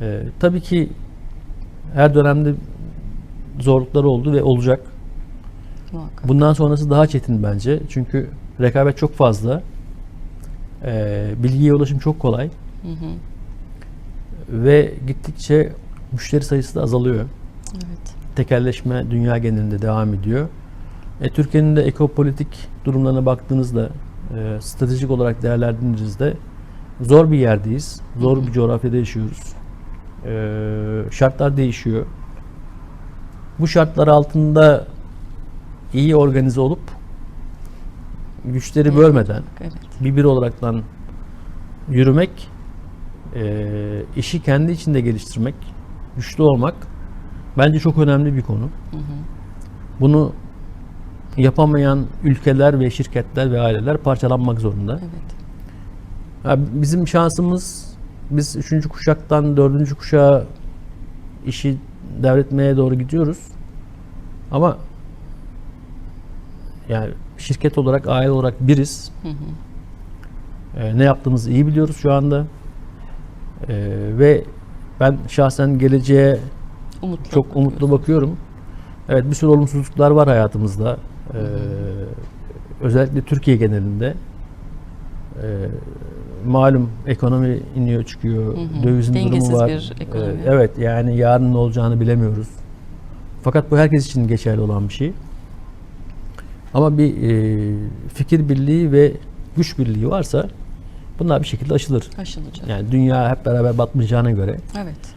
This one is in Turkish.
Ee, tabii ki her dönemde zorlukları oldu ve olacak. Muhakkak. Bundan sonrası daha çetin bence. Çünkü rekabet çok fazla. Ee, bilgiye ulaşım çok kolay. Hı hı. Ve gittikçe müşteri sayısı da azalıyor. Evet. Tekelleşme dünya genelinde devam ediyor. E, Türkiye'nin de ekopolitik durumlarına baktığınızda, e, stratejik olarak değerlendirdiğinizde zor bir yerdeyiz. Zor bir coğrafyada yaşıyoruz. E, şartlar değişiyor. Bu şartlar altında iyi organize olup güçleri bölmeden Evet. bir bir olaraktan yürümek, e, işi kendi içinde geliştirmek, güçlü olmak bence çok önemli bir konu. Hı hı. Bunu yapamayan ülkeler ve şirketler ve aileler parçalanmak zorunda. Evet. Bizim şansımız biz üçüncü kuşaktan dördüncü kuşağa işi devretmeye doğru gidiyoruz. Ama yani şirket olarak, aile olarak biriz. Hı hı. Ee, ne yaptığımızı iyi biliyoruz şu anda. Ee, ve ben şahsen geleceğe Umutlu. çok umutlu bakıyorum. Evet bir sürü olumsuzluklar var hayatımızda. Ee, özellikle Türkiye genelinde. Ee, malum ekonomi iniyor çıkıyor. Hı hı. Dövizin Dengesiz durumu var. bir ekonomi. Ee, evet yani yarın ne olacağını bilemiyoruz. Fakat bu herkes için geçerli olan bir şey. Ama bir e, fikir birliği ve güç birliği varsa bunlar bir şekilde aşılır. Aşılacak. Yani dünya hep beraber batmayacağına göre Evet.